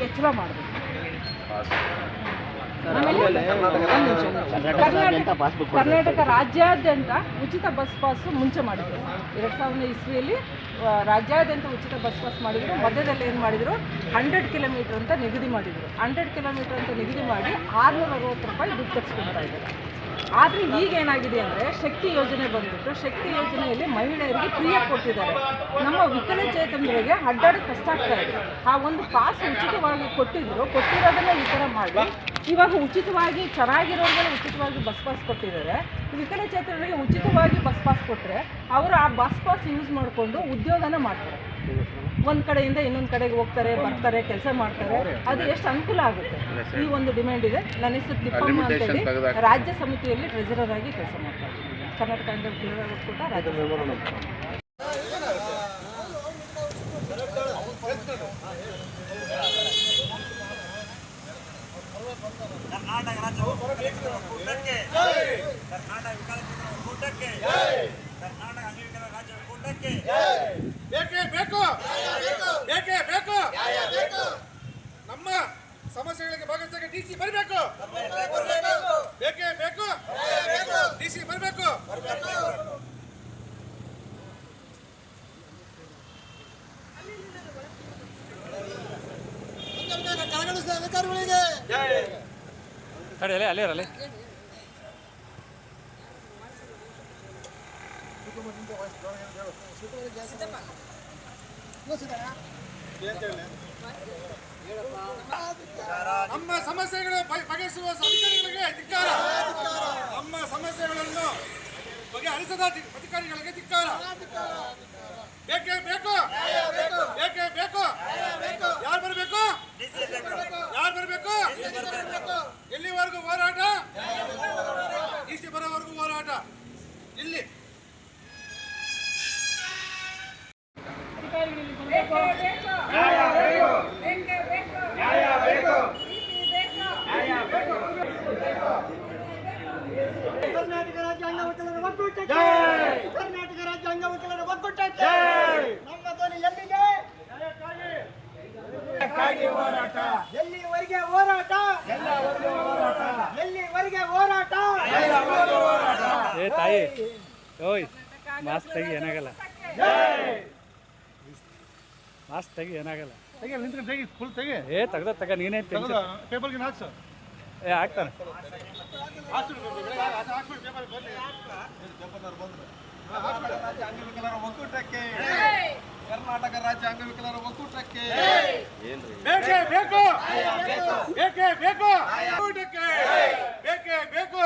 ಮುಚ್ಚಳ ಮಾಡಬೇಕು ಪಾಸ್ಬುಕ್ ಕರ್ನಾಟಕ ರಾಜ್ಯಾದ್ಯಂತ ಉಚಿತ ಬಸ್ ಪಾಸ್ ಮುಂಚೆ ಮಾಡಿದ್ರು. ಎರಡು ಸಾವಿರದ ಇಸ್ವಿಯಲ್ಲಿ ರಾಜ್ಯಾದ್ಯಂತ ಉಚಿತ ಬಸ್ ಪಾಸ್ ಮಾಡಿದ್ರು. ಮಧ್ಯದಲ್ಲಿ ಏನು ಮಾಡಿದ್ರು? ಹಂಡ್ರೆಡ್ ಕಿಲೋಮೀಟರ್ ಅಂತ ನಿಗದಿ ಮಾಡಿದ್ರು. ಹಂಡ್ರೆಡ್ ಕಿಲೋಮೀಟರ್ ಅಂತ ನಿಗದಿ ಮಾಡಿ ಆರುನೂರ ಅರವತ್ತು ರೂಪಾಯಿ ದುಡ್ಡು ತರಿಸ್ಕೊಳ್ತಾ ಇದ್ದಾರೆ. ಆದರೆ ಈಗ ಏನಾಗಿದೆ ಅಂದರೆ ಶಕ್ತಿ ಯೋಜನೆ ಬಂದ್ಬಿಟ್ಟು, ಶಕ್ತಿ ಯೋಜನೆಯಲ್ಲಿ ಮಹಿಳೆಯರಿಗೆ ಫ್ರೀಯಾಗಿ ಕೊಟ್ಟಿದ್ದಾರೆ. ನಮ್ಮ ವಿಕಲಚೇತನರಿಗೆ ಅಡ್ಡಾಡಕ್ಕೆ ಕಷ್ಟ ಆಗ್ತಾ ಇದೆ. ಆ ಒಂದು ಪಾಸ್ ಉಚಿತವಾಗಿ ಕೊಟ್ಟಿದ್ರು, ಕೊಟ್ಟಿರೋದನ್ನ ಈ ಥರ ಮಾಡಿ, ಇವಾಗ ಉಚಿತವಾಗಿ ಚೆನ್ನಾಗಿರೋರ್ಗಳು ಉಚಿತವಾಗಿ ಬಸ್ ಪಾಸ್ ಕೊಟ್ಟಿದ್ದಾರೆ. ವಿಕಲಚೇತನರಿಗೆ ಉಚಿತವಾಗಿ ಬಸ್ ಪಾಸ್ ಕೊಟ್ಟರೆ ಅವರು ಆ ಬಸ್ ಪಾಸ್ ಯೂಸ್ ಮಾಡಿಕೊಂಡು ಉದ್ಯೋಗನ ಮಾಡ್ತಾರೆ. ಒಂದು ಕಡೆಯಿಂದ ಇನ್ನೊಂದು ಕಡೆಗೆ ಹೋಗ್ತಾರೆ ಬರ್ತಾರೆ ಕೆಲಸ ಮಾಡ್ತಾರೆ. ಅದು ಎಷ್ಟು ಅನುಕೂಲ ಆಗುತ್ತೆ. ಈ ಒಂದು ಡಿಮ್ಯಾಂಡ್ ಇದೆ. ನನ್ನ ಹೆಸರು ತಿಪ್ಪಮ್ಮ ಅಂತೇಳಿ ರಾಜ್ಯ ಸಮಿತಿಯಲ್ಲಿ ಟ್ರೆಜರರ್ ಆಗಿ ಕೆಲಸ ಮಾಡ್ತಾರೆ ಕರ್ನಾಟಕ ಒಕ್ಕೂಟ ರಾಜ್ಯ. ಕರ್ನಾಟಕ ರಾಜ್ಯ ಒಕ್ಕೂಟಕ್ಕೆ ಕರ್ನಾಟಕ ವಿಕಲಚೇತನ ಒಕ್ಕೂಟಕ್ಕೆ ಕರ್ನಾಟಕ ಅಂಗೀಕಾರ ರಾಜ್ಯ ಒಕ್ಕೂಟಕ್ಕೆ ಬೇಕೇ ಬೇಕು ಬೇಕೇ ಬೇಕು ನಮ್ಮ ಸಮಸ್ಯೆಗಳಿಗೆ ಭಾಗವಹಿಸಕ್ಕೆ ಡಿ ಸಿ ಬರಬೇಕು. ಬೇಕೇ ಬೇಕು. ಡಿ ಸಿ ಬರಬೇಕು. ಅಧಿಕಾರಿಗಳಿಗೆ ಅಲ್ಲೇ ಅಲ್ಲೇ ಇರಲಿ ನಮ್ಮ ಸಮಸ್ಯೆಗಳು ಬಗೆ- ಬಗೆಹರಿಸುವ ಅಧಿಕಾರಿಗಳಿಗೆ ಧಿಕ್ಕಾರ. ನಮ್ಮ ಸಮಸ್ಯೆಗಳನ್ನು ಬಗೆಹರಿಸದ ಅಧಿ- ಅಧಿಕಾರಿಗಳಿಗೆ ಧಿಕ್ಕಾರ. ಬೇಕೇ ಬೇಕು? ಬೇಕೇ ಬೇಕು? ಯಾರು ಬರಬೇಕು? ಯಾರು ಬರಬೇಕು? ಎಲ್ಲಿವರೆಗೂ ಹೋರಾಟ? ಡಿಸಿ ಬರೋವರೆಗೂ ಹೋರಾಟ. ಇಲ್ಲಿ. ಕರ್ನಾಟಕ ರಾಜ್ಯಾಂಗ ವಕೀಲರ ಒಕ್ಕೂಟಕ್ಕೆ ಕರ್ನಾಟಕ ರಾಜ್ಯಾಂಗ ವಕೀಲರ ಒಕ್ಕೂಟಕ್ಕೆ ನಮ್ಮ ಧ್ವನಿ ಎಲ್ಲಿಗೆ ಎಲ್ಲಿವರೆಗೆ ಹೋರಾಟ ಎಲ್ಲಿವರೆಗೆ ಹೋರಾಟ ಏ ತಾಯಿ, ಓಯ್ ಮಾಸ್ತಾಗಿ ತೆಗಿ, ಏನಾಗಲ್ಲ. ಲಾಸ್ಟ್ ತೆಗಿ ಏನಾಗಲ್ಲ. ತೆಗಿ ನಿಂತು ತೆಗಿ ಫುಲ್ ತೆಗಿ. ಏ ತೆಗ್ದ ತಗ ನೀನೇ ತೆಗ್ದ ತೆಗೆದು ಪೇಪರ್ಗೆ ಏ ಹಾಕ್ತಾನೆ. ಅಂಗವಿಕಲರ ಕರ್ನಾಟಕ ರಾಜ್ಯ ಅಂಗವಿಕಲರ ಒಕ್ಕೂಟಕ್ಕೆ. ಬೇಕೇ ಬೇಕು? ಬೇಕೇ ಬೇಕು ಬೇಕೇ ಬೇಕು?